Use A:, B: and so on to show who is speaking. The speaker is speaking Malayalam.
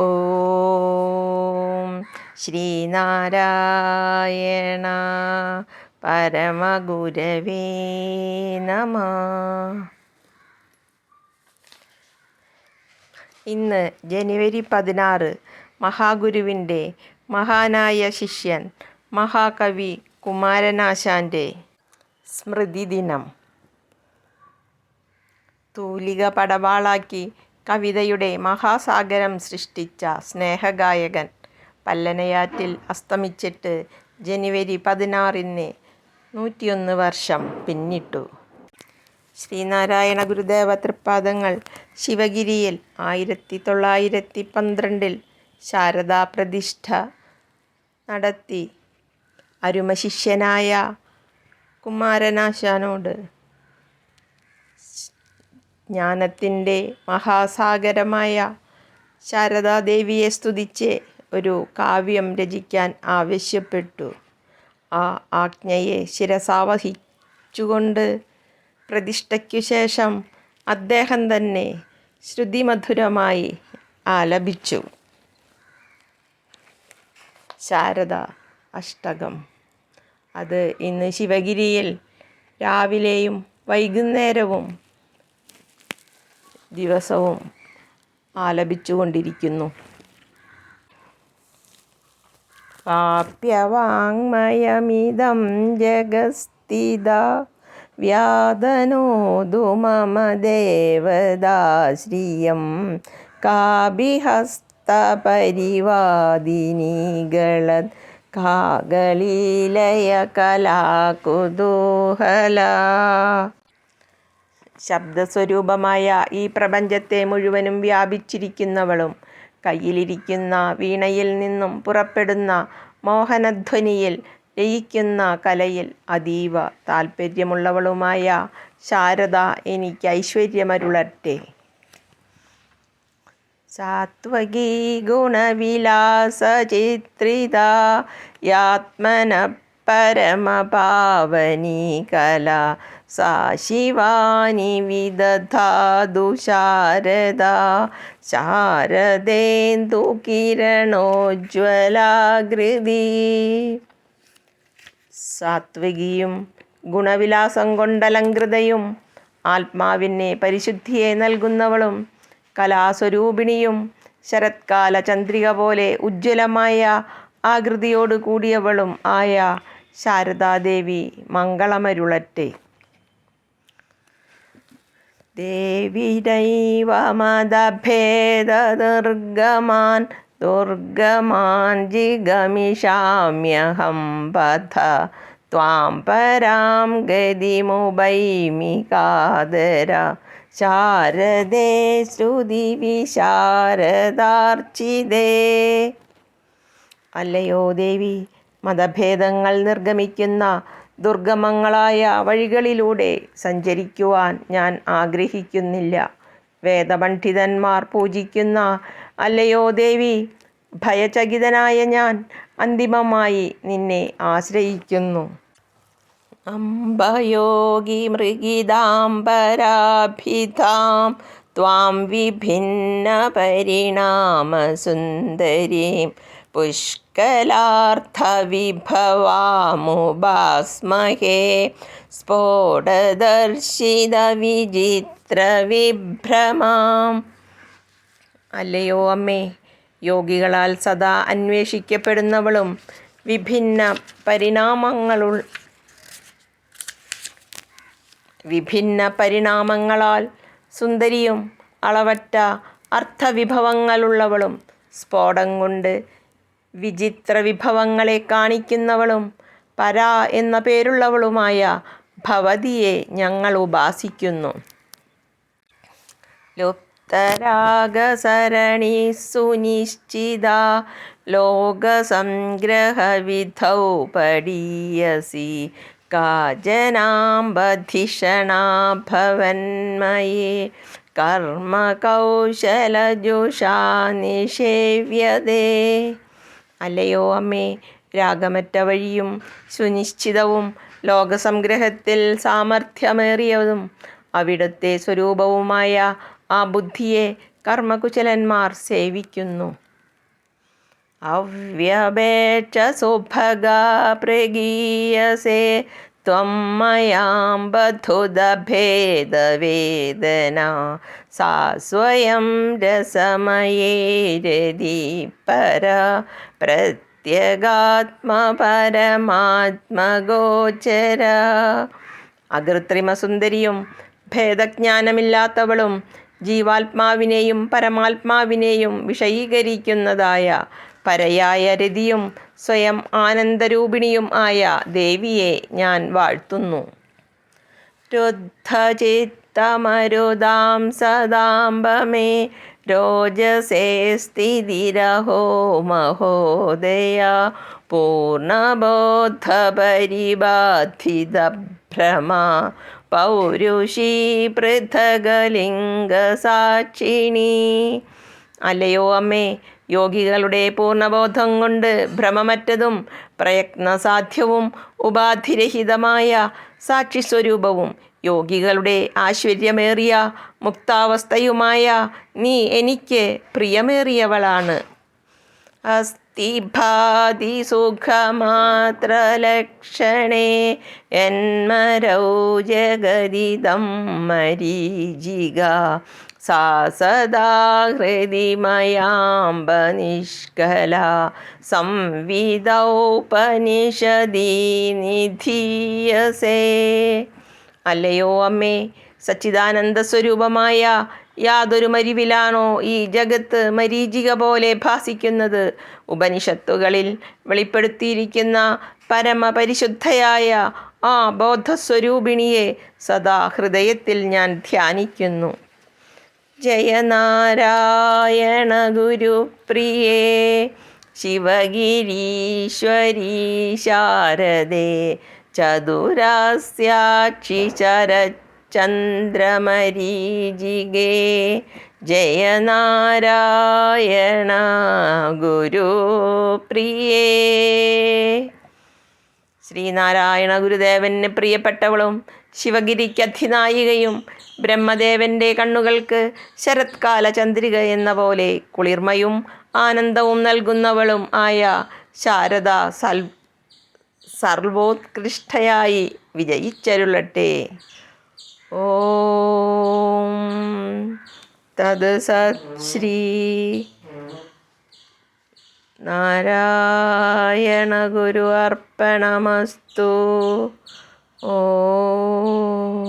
A: ഓം ശ്രീനാരായണ പരമഗുരവേ നമ. ഇന്ന് ജനുവരി പതിനാറ് മഹാഗുരുവിന്റെ മഹാനായ ശിഷ്യൻ മഹാകവി കുമാരനാശാന്റെ സ്മൃതിദിനം. തൂലിക പടവാളാക്കി കവിതയുടെ മഹാസാഗരം സൃഷ്ടിച്ച സ്നേഹഗായകൻ പല്ലനയാറ്റിൽ അസ്തമിച്ചിട്ട് ജനുവരി പതിനാറിന് നൂറ്റിയൊന്ന് വർഷം പിന്നിട്ടു. ശ്രീനാരായണ ഗുരുദേവ തൃപ്പാദങ്ങൾ ശിവഗിരിയിൽ ആയിരത്തി തൊള്ളായിരത്തി പന്ത്രണ്ടിൽ ശാരദാ പ്രതിഷ്ഠ നടത്തി. അരുമശിഷ്യനായ കുമാരനാശാനോട് ജ്ഞാനത്തിന്റെ മഹാസാഗരമായ ശാരദാദേവിയെ സ്തുതിച്ച് ഒരു കാവ്യം രചിക്കാൻ ആവശ്യപ്പെട്ടു. ആ ആജ്ഞയെ ശിരസാവഹിച്ചുകൊണ്ട് പ്രതിഷ്ഠയ്ക്കു ശേഷം അദ്ദേഹം തന്നെ ശ്രുതിമധുരമായി ആലപിച്ചു. ശാരദ അഷ്ടകം. അത് ഇന്ന് ശിവഗിരിയിൽ രാവിലെയും വൈകുന്നേരവും ദിവസവും ആലപിച്ചുകൊണ്ടിരിക്കുന്നു. കാപ്യവാങ്മയമിതം ജഗസ്ഥിത വ്യാതനോതു മമ ദേവദാശ്രിയം കാഭിഹസ്തപരിവാദിനികളത് കാകലീലയ കലാകുതൂഹല ശബ്ദസ്വരൂപമായ ഈ പ്രപഞ്ചത്തെ മുഴുവനും വ്യാപിച്ചിരിക്കുന്നവളും കയ്യിലിരിക്കുന്ന വീണയിൽ നിന്നും പുറപ്പെടുന്ന മോഹനധ്വനിയിൽ ലയിക്കുന്ന കലയിൽ അതീവ താല്പര്യമുള്ളവളുമായ ശാരദ എനിക്ക് ഐശ്വര്യമരുളട്ടെ. സാത്വകീ ഗുണവിലാസചിത്രിത യാത്മന പരമപാവനി കല സാ ശിവാനി വിദധാതു ശാരദ ശാരദേന്ദു കിരണോജ്വലാകൃതി. സാത്വികിയും ഗുണവിലാസം കൊണ്ടലങ്കൃതയും ആത്മാവിനെ പരിശുദ്ധിയെ നൽകുന്നവളും കലാസ്വരൂപിണിയും ശരത്കാല ചന്ദ്രിക പോലെ ഉജ്ജ്വലമായ ആകൃതിയോട് കൂടിയവളും ആയ ശാരദാദേവി മംഗളമരുളട്ടെ. ദേവിരൈവ മതഭേദദുർഗമാൻ ദുർഗമാൻ ജിഗമിഷാമ്യഹം പഥ. പരാം ഗതിമുപൈമി കാതര ശാരദേ ശ്രുതി വിശാരദാർച്ചിതേ. അല്ലയോ ദേവി മതഭേദങ്ങൾ നിർഗമിക്കുന്ന ദുർഗമങ്ങളായ വഴികളിലൂടെ സഞ്ചരിക്കുവാൻ ഞാൻ ആഗ്രഹിക്കുന്നില്ല. വേദപണ്ഡിതന്മാർ പൂജിക്കുന്ന അല്ലയോ ദേവി ഭയചകിതനായ ഞാൻ അന്തിമമായി നിന്നെ ആശ്രയിക്കുന്നു. അംബയോഗി ത്വാം വിഭിന്ന പരിണാമസുന്ദരീം പുഷ്കലാർത്ഥവിഭവാമുപാസ്മഹേ. സ്ഫോടദർശിത വിചിത്ര വിഭ്രമാം അല്ലയോ അമ്മേ യോഗികളാൽ സദാ അന്വേഷിക്കപ്പെടുന്നവളും വിഭിന്ന പരിണാമങ്ങളുൾ വിഭിന്ന പരിണാമങ്ങളാൽ സുന്ദരിയും അളവറ്റ അർത്ഥവിഭവങ്ങളുള്ളവളും സ്ഫോടം കൊണ്ട് വിചിത്ര വിഭവങ്ങളെ കാണിക്കുന്നവളും പരാ എന്ന പേരുള്ളവളുമായ ഭവതിയെ ഞങ്ങൾ ഉപാസിക്കുന്നു. ലുപ്തരാഗസരണി സുനിശ്ചിത ലോകസംഗ്രഹവിധൗ പടീയസി കാജനാംബധിഷണാ കർമ്മകൗശലജുഷാ നിഷേവ്യതേ. അല്ലയോ അമ്മേ? രാഗമറ്റ വഴിയും സുനിശ്ചിതവും ലോകസംഗ്രഹത്തിൽ സാമർഥ്യമേറിയതും അവിടുത്തെ സ്വരൂപവുമായ ആ ബുദ്ധിയെ കർമ്മകുശലന്മാർ സേവിക്കുന്നു. അവ്യപേക്ഷ സുഭഗാ പ്രഗീയസേ ത്വം മയാം ബധുദഭേദവേദന സാ സ്വയം രസമയേ പര പ്രത്യഗാത്മപരമാത്മഗോചര അകൃത്രിമസുന്ദരിയും ഭേദജ്ഞാനമില്ലാത്തവളും ജീവാത്മാവിനെയും പരമാത്മാവിനെയും വിഷയീകരിക്കുന്നതായ പരയായ രതിയും സ്വയം ആനന്ദരൂപിണിയും ആയ ദേവിയെ ഞാൻ വാഴ്ത്തുന്നു. രുദ്ധചിത്തമരുതാം സദാംബമേ രോജസേ സ്ഥിതിരഹോ മഹോദയ പൂർണബോധപരിബാധിതഭ്രമ പൗരുഷീ പൃഥകലിംഗസാക്ഷിണി അല്ലയോ അമ്മേ യോഗികളുടെ പൂർണബോധം കൊണ്ട് ഭ്രമമറ്റതും പ്രയത്നസാധ്യവും ഉപാധിരഹിതമായ സാക്ഷിസ്വരൂപവും യോഗികളുടെ ആശ്ചര്യമേറിയ മുക്താവസ്ഥയുമായ നീ എനിക്ക് പ്രിയമേറിയവളാണ്. അസ്ഥിഭാതി സുഖമാത്രലക്ഷണേ എന്മരൗ ജഗതിദം മരീചിക. നിഷ്കല സംവിധൗപനിഷദീ നിധീയസേ അല്ലയോ അമ്മേ സച്ചിദാനന്ദ സ്വരൂപമായ യാതൊരു മരിവിലാണോ ഈ ജഗത്ത് മരീചിക പോലെ ഭാസിക്കുന്നത്? ഉപനിഷത്തുകളിൽ വെളിപ്പെടുത്തിയിരിക്കുന്ന പരമപരിശുദ്ധയായ ആ ബോധസ്വരൂപിണിയെ സദാ ഹൃദയത്തിൽ ഞാൻ ധ്യാനിക്കുന്നു. ജയനാരായണ ഗുരുപ്രിയേ ശിവഗിരീശ്വരീ ശാരദേ ചതുരാസ്യാക്ഷി ചരചന്ദ്രമരീജികേ ജയനാരായണ ഗുരുപ്രിയേ. ശ്രീനാരായണ ഗുരുദേവന് പ്രിയപ്പെട്ടവളും ശിവഗിരിക്ക് അധിനായികയും ബ്രഹ്മദേവന്റെ കണ്ണുകൾക്ക് ശരത്കാല ചന്ദ്രിക എന്ന പോലെ കുളിർമയും ആനന്ദവും നൽകുന്നവളും ആയ ശാരദ സൽ സർവോത്കൃഷ്ടയായി വിജയിച്ചരുളട്ടെ. ഓം തത് ശ്രീ നാരായണ ഗുരു അർപ്പണമസ്തു. ഓം